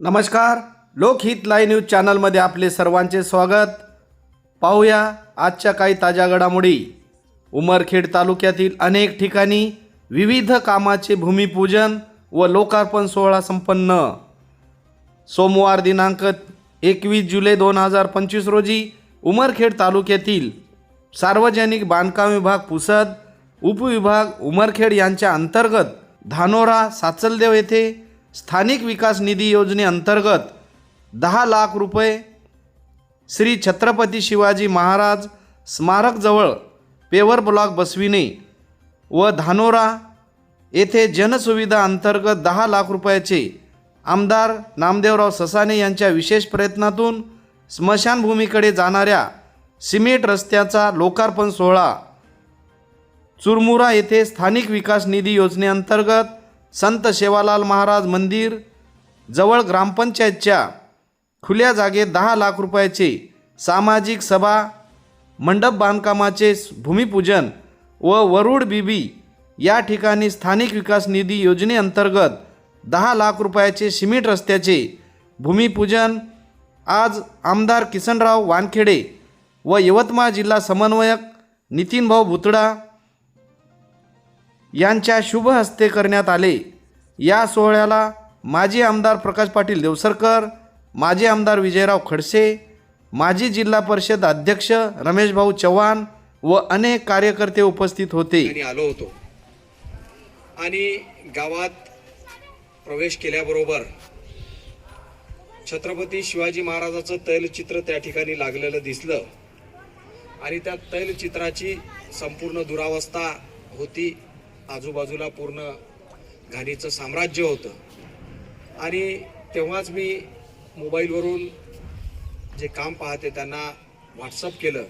नमस्कार. लोकहित live news चॅनलमध्ये आपले सर्वांचे स्वागत. पाहूया आजच्या काही ताज्या घडामोडी. उमरखेड तालुक्यातील अनेक ठिकाणी विविध कामाचे भूमिपूजन व लोकार्पण सोहळा संपन्न. सोमवार दिनांक एकवीस जुलै दोन हजार पंचवीस रोजी उमरखेड तालुक्यातील सार्वजनिक बांधकाम विभाग पुसद उपविभाग उमरखेड यांच्या अंतर्गत धानोरा साचलदेव येथे स्थानिक विकास निधी योजनेअंतर्गत दहा लाख रुपये श्री छत्रपती शिवाजी महाराज स्मारकजवळ पेवर ब्लॉक बसविणे व धानोरा येथे जनसुविधा अंतर्गत दहा लाख रुपयाचे आमदार नामदेवराव ससाने यांच्या विशेष प्रयत्नातून स्मशानभूमीकडे जाणाऱ्या सिमेंट रस्त्याचा लोकार्पण सोहळा चुरमुरा येथे स्थानिक विकास निधी योजनेअंतर्गत संत सेवालाल महाराज मंदिर जवळ ग्रामपंचायतच्या खुल्या जागेत दहा लाख रुपयाचे सामाजिक सभा मंडप बांधकामाचे भूमिपूजन व वरुड बीबी या ठिकाणी स्थानिक विकास निधी योजनेअंतर्गत दहा लाख रुपयाचे सिमेंट रस्त्याचे भूमिपूजन. आज आमदार किसनराव वानखेडे व यवतमाळ जिल्हा समन्वयक नितीनभाऊ भुतडा यांच्या शुभ हस्ते करण्यात आले. या सोहळ्याला माजी आमदार प्रकाश पाटील देवसरकर माजी आमदार विजयराव खडसे माजी जिल्हा परिषद अध्यक्ष रमेशभाऊ चव्हाण व अनेक कार्यकर्ते उपस्थित होते. आलो होतो. आणि गावात प्रवेश केल्याबरोबर छत्रपती शिवाजी महाराजाचं तैलचित्र त्या ठिकाणी लागलेलं दिसलं. आणि त्या तैलचित्राची संपूर्ण दुरावस्था होती. आजूबाजूला पूर्ण घाणीचं साम्राज्य होतं. आणि तेव्हाच मी मोबाईलवरून जे काम पाहते त्यांना व्हॉट्सअप केलं.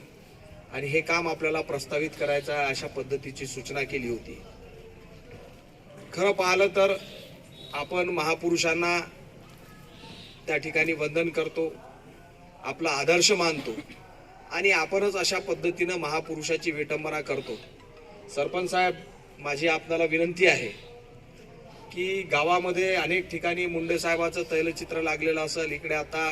आणि हे काम आपल्याला प्रस्तावित करायचं आहे अशा पद्धतीची सूचना केली होती. खरं पाहिलं तर आपण महापुरुषांना त्या ठिकाणी वंदन करतो आपला आदर्श मानतो आणि आपणच अशा पद्धतीनं महापुरुषाची विटंबना करतो. सरपंच साहेब माझी आपल्याला विनंती आहे की गावामध्ये अनेक ठिकाणी मुंडे साहेबाचं तैलचित्र लागलेलं असेल इकडे आता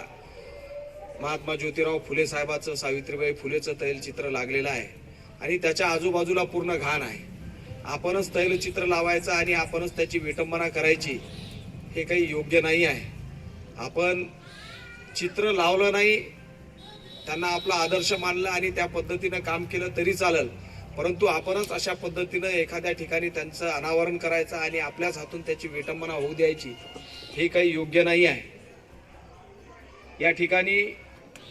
महात्मा ज्योतिराव फुले साहेबाचं सावित्रीबाई फुलेचं तैलचित्र लागलेलं आहे आणि त्याच्या आजूबाजूला पूर्ण घाण आहे. आपणच तैलचित्र लावायचं आणि आपणच त्याची विटंबना करायची हे काही योग्य नाही आहे. आपण चित्र लावलं नाही त्यांना आपला आदर्श मानला आणि त्या पद्धतीनं काम केलं तरी चालेल. परंतु आपणच अशा पद्धतीनं एखाद्या ठिकाणी त्यांचं अनावरण करायचं आणि आपल्याच हातून त्याची विटंबना होऊ द्यायची हे काही योग्य नाही आहे. या ठिकाणी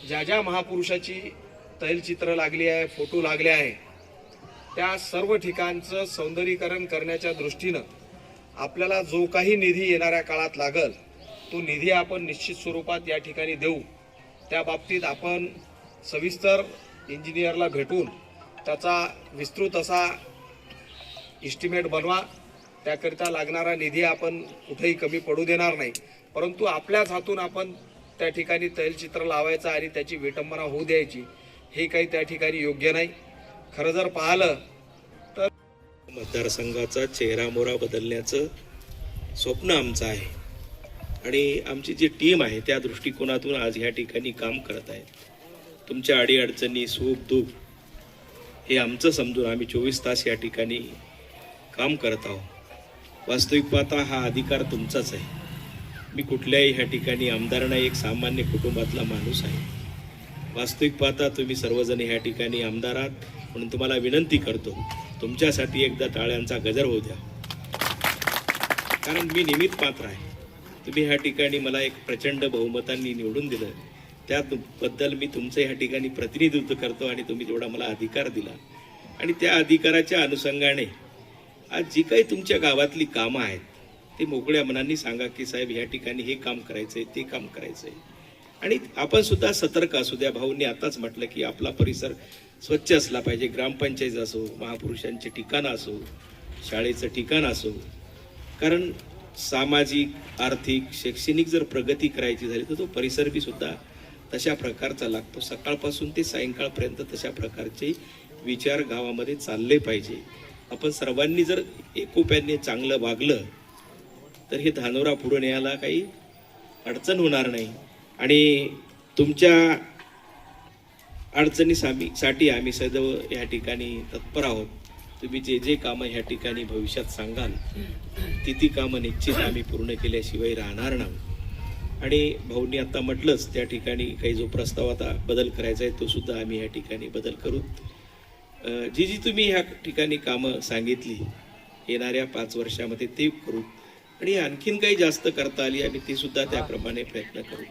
ज्या ज्या महापुरुषाची तैलचित्र लागली आहे फोटो लागले आहे त्या सर्व ठिकाणचं सौंदर्यीकरण करण्याच्या दृष्टीनं आपल्याला जो काही निधी येणाऱ्या काळात लागल तो निधी आपण निश्चित स्वरूपात या ठिकाणी देऊ. त्या बाबतीत आपण सविस्तर इंजिनियरला भेटून त्याचा विस्तृत असा इस्टिमेट बनवा. त्याकरिता लागणारा निधी आपण कुठेही कमी पडू देणार नाही. परंतु आपल्याच हातून आपण त्या ठिकाणी तैलचित्र लावायचं आणि त्याची विटंबना होऊ द्यायची हे काही त्या ठिकाणी योग्य नाही. खरं जर पाहिलं तर मतदारसंघाचा चेहरामोरा बदलण्याचं स्वप्न आमचं आहे. आणि आमची जी टीम आहे त्या दृष्टिकोनातून आज ह्या ठिकाणी काम करत आहे तुमच्या अडीअडचणी सुख दुःख हे आमचं समजून आम्ही चोवीस तास या ठिकाणी काम करत आहोत. वास्तविक पाहता हा अधिकार तुमचाच आहे. मी कुठल्याही ह्या ठिकाणी आमदार नाही एक सामान्य कुटुंबातला माणूस आहे. वास्तविक पाहता तुम्ही सर्वजण ह्या ठिकाणी आमदार आहात म्हणून तुम्हाला विनंती करतो तुमच्यासाठी एकदा टाळ्यांचा गजर होऊ द्या. कारण मी निमित्त पात्र आहे. तुम्ही ह्या ठिकाणी मला एक प्रचंड बहुमतांनी निवडून दिलं. त्याबद्दल मी तुमचं ह्या ठिकाणी प्रतिनिधित्व करतो आणि तुम्ही जेवढा मला अधिकार दिला. आणि त्या अधिकाराच्या अनुषंगाने आज जी काही तुमच्या गावातली कामं आहेत ते मोकळ्या मनाने सांगा की साहेब ह्या ठिकाणी हे काम करायचं आहे ते काम करायचं आहे आणि आपण सुद्धा सतर्क असू द्या. भाऊंनी आताच म्हटलं की आपला परिसर स्वच्छ असला पाहिजे. ग्रामपंचायत असो महापुरुषांचे ठिकाणं असो शाळेचं ठिकाण असो. कारण सामाजिक आर्थिक शैक्षणिक जर प्रगती करायची झाली तर तो परिसर बी सुद्धा तशा प्रकारचा लागतो. सकाळपासून ते सायंकाळपर्यंत तशा प्रकारचे विचार गावामध्ये चालले पाहिजे. आपण सर्वांनी जर एकोप्याने चांगलं वागलं तर हे धानोरा पुढे न्यायला काही अडचण होणार नाही. आणि तुमच्या अडचणीसाठी साठी आम्ही सदैव या ठिकाणी तत्पर आहोत. तुम्ही जे जे कामं ह्या ठिकाणी भविष्यात सांगाल ती ती कामं निश्चित आम्ही पूर्ण केल्याशिवाय राहणार नाही. आणि भाऊंनी आता म्हटलंच त्या ठिकाणी काही जो प्रस्ताव आता बदल करायचा आहे तो सुद्धा आम्ही या ठिकाणी बदल करू. जी जी तुम्ही ह्या ठिकाणी कामं सांगितली. येणाऱ्या पाच वर्षामध्ये ते करू. आणि आणखीन काही जास्त करता आली आम्ही ती सुद्धा त्याप्रमाणे प्रयत्न करू.